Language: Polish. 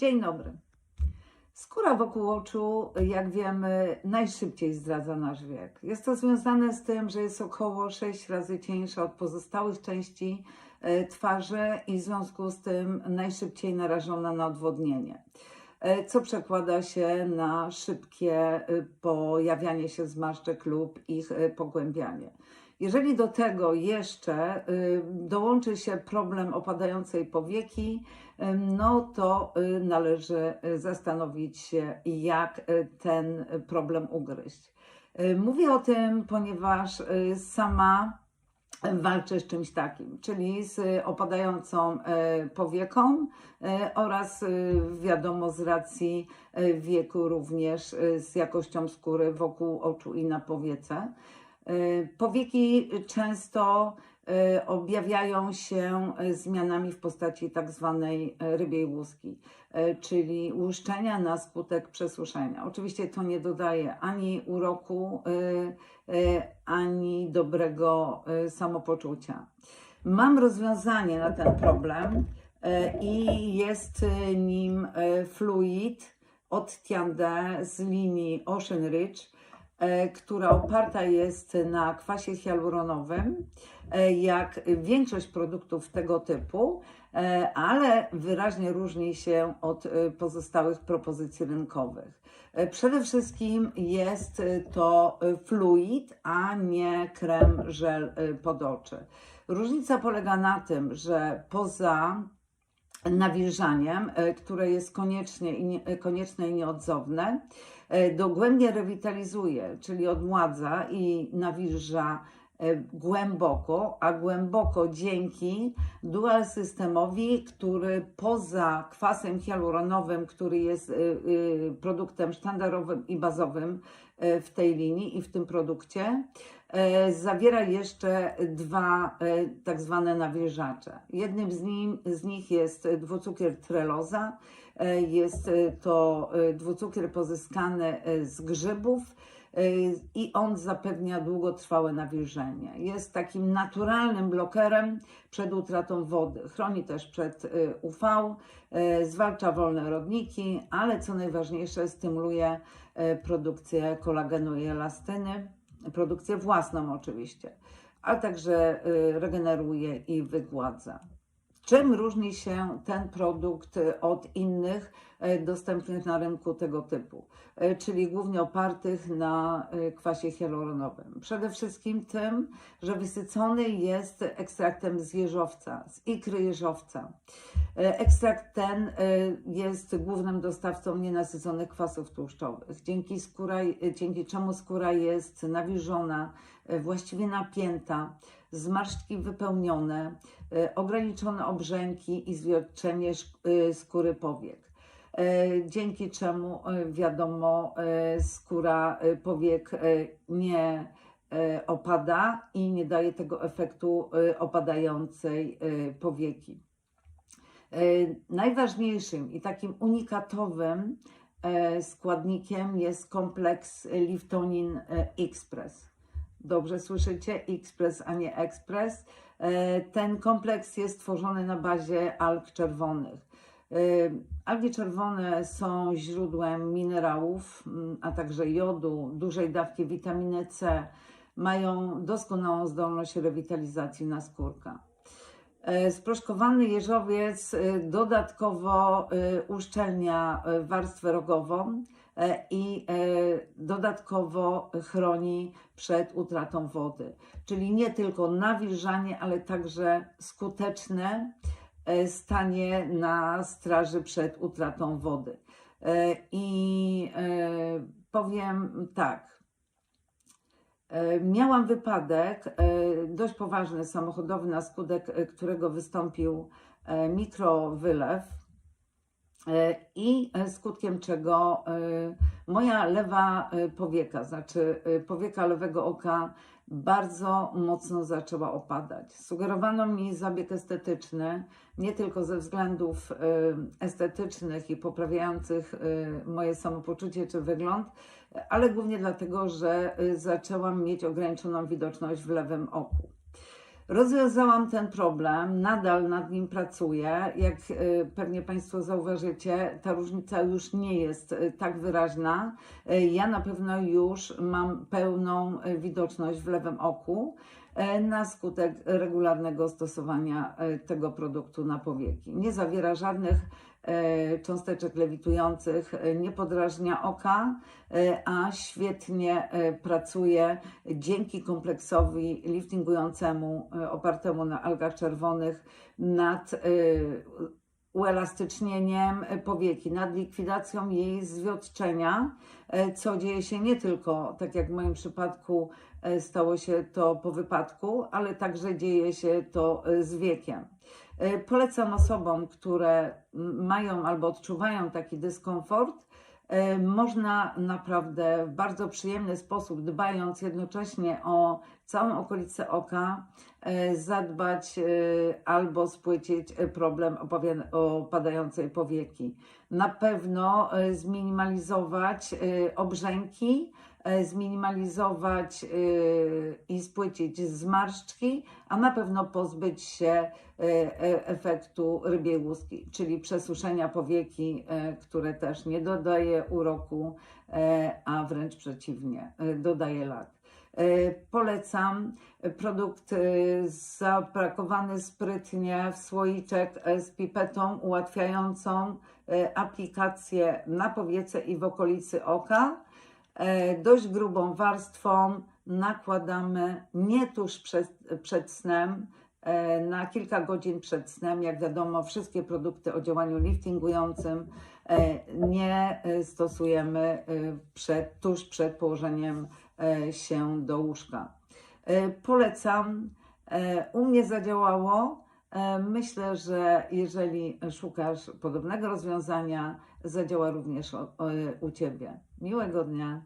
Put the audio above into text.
Dzień dobry. Skóra wokół oczu, jak wiemy, najszybciej zdradza nasz wiek. Jest to związane z tym, że jest około 6 razy cieńsza od pozostałych części e, twarzy i w związku z tym najszybciej narażona na odwodnienie, e, co przekłada się na szybkie e, pojawianie się zmarszczek lub ich pogłębianie. Jeżeli do tego jeszcze y, dołączy się problem opadającej powieki, y, no to y, należy zastanowić się, jak ten problem ugryźć. Mówię o tym, ponieważ sama walczę z czymś takim, czyli z opadającą powieką oraz wiadomo z racji wieku również z jakością skóry wokół oczu i na powiece. Powieki często y, objawiają się y, zmianami w postaci tak zwanej y, rybiej łuski, czyli łuszczenia na skutek przesuszenia. Oczywiście to nie dodaje ani uroku, ani dobrego samopoczucia. Mam rozwiązanie na ten problem i jest nim fluid od Tiande z linii Ocean Ridge która oparta jest na kwasie hialuronowym, e, jak większość produktów tego typu, e, ale wyraźnie różni się od e, pozostałych propozycji rynkowych. E, Przede wszystkim jest e, to e, fluid, a nie krem żel e, pod oczy. Różnica polega na tym, że poza nawilżaniem, e, które jest koniecznie i nie, konieczne i nieodzowne, e, dogłębnie rewitalizuje, czyli odmładza i nawilża e, głęboko, a głęboko dzięki dual systemowi, który poza kwasem hialuronowym, który jest produktem sztandarowym i bazowym e, w tej linii i w tym produkcie, e, zawiera jeszcze dwa e, tak zwane nawilżacze. Jednym z, nim, z nich jest dwucukier treloza. E, Jest e, to e, dwucukier pozyskany e, z grzybów e, i on zapewnia długotrwałe nawilżenie. Jest takim naturalnym blokerem przed utratą wody. Chroni też przed e, UV, e, zwalcza wolne rodniki, ale co najważniejsze, stymuluje e, produkcję kolagenu i elastyny, produkcję własną oczywiście, ale także e, regeneruje i wygładza. Czym różni się ten produkt e, od innych dostępnych na rynku tego typu, e, czyli głównie opartych na e, kwasie hialuronowym? Przede wszystkim tym, że wysycony jest ekstraktem z jeżowca, z ikry jeżowca. E, Ekstrakt ten e, jest głównym dostawcą nienasyconych kwasów tłuszczowych, dzięki, skóra, e, dzięki czemu skóra jest nawilżona, e, właściwie napięta, zmarszczki wypełnione, e, ograniczone obrzęki i zwiotczenie szk- e, skóry powiek. E, Dzięki czemu, e, wiadomo, e, skóra powiek nie opada i nie daje tego efektu opadającej powieki. Najważniejszym i takim unikatowym składnikiem jest kompleks Liftonin Express. Dobrze słyszycie? Express, a nie Express. Ten kompleks jest tworzony na bazie alg czerwonych. E, Algi czerwone są źródłem minerałów, mm, a także jodu, dużej dawki witaminy C. Mają doskonałą zdolność rewitalizacji naskórka. E, Sproszkowany jeżowiec e, dodatkowo e, uszczelnia warstwę rogową i dodatkowo chroni przed utratą wody. Czyli nie tylko nawilżanie, ale także skuteczne stanie na straży przed utratą wody. E, I e, powiem tak. E, Miałam wypadek e, dość poważny samochodowy, na skutek e, którego wystąpił e, mikrowylew e, i e, skutkiem czego e, moja lewa e, powieka, znaczy e, powieka lewego oka bardzo mocno zaczęła opadać. Sugerowano mi zabieg estetyczny, nie tylko ze względów e, estetycznych i poprawiających e, moje samopoczucie czy wygląd, ale głównie dlatego, że y, zaczęłam mieć ograniczoną widoczność w lewym oku. Rozwiązałam ten problem, nadal nad nim pracuję. Jak y, pewnie Państwo zauważycie, ta różnica już nie jest y, tak wyraźna. Y, Ja na pewno już mam pełną widoczność w lewym oku na skutek regularnego stosowania tego produktu na powieki. Nie zawiera żadnych cząsteczek lewitujących, y, nie podrażnia oka, y, a świetnie pracuje dzięki kompleksowi liftingującemu opartemu na algach czerwonych nad uelastycznieniem powieki, nad likwidacją jej zwiotczenia, co dzieje się nie tylko, tak jak w moim przypadku stało się to po wypadku, ale także dzieje się to z wiekiem. Y, Polecam osobom, które mają albo odczuwają taki dyskomfort, y, można naprawdę w bardzo przyjemny sposób, dbając jednocześnie o całą okolicę oka, y, zadbać albo spłycić problem opadającej powieki. Na pewno zminimalizować obrzęki, zminimalizować y, i spłycić zmarszczki, a na pewno pozbyć się e, e, efektu rybiej łuski, czyli przesuszenia powieki, e, które też nie dodaje uroku, e, a wręcz przeciwnie, e, dodaje lat. E, Polecam produkt e, zapakowany sprytnie w słoiczek e, z pipetą ułatwiającą e, aplikację na powiece i w okolicy oka. E, Dość grubą warstwą nakładamy nie tuż przed, przed snem, e, na kilka godzin przed snem. Jak wiadomo, wszystkie produkty o działaniu liftingującym e, nie stosujemy przed, tuż przed położeniem się do łóżka. Polecam. U mnie zadziałało. Myślę, że jeżeli szukasz podobnego rozwiązania, zadziała również u Ciebie. Miłego dnia.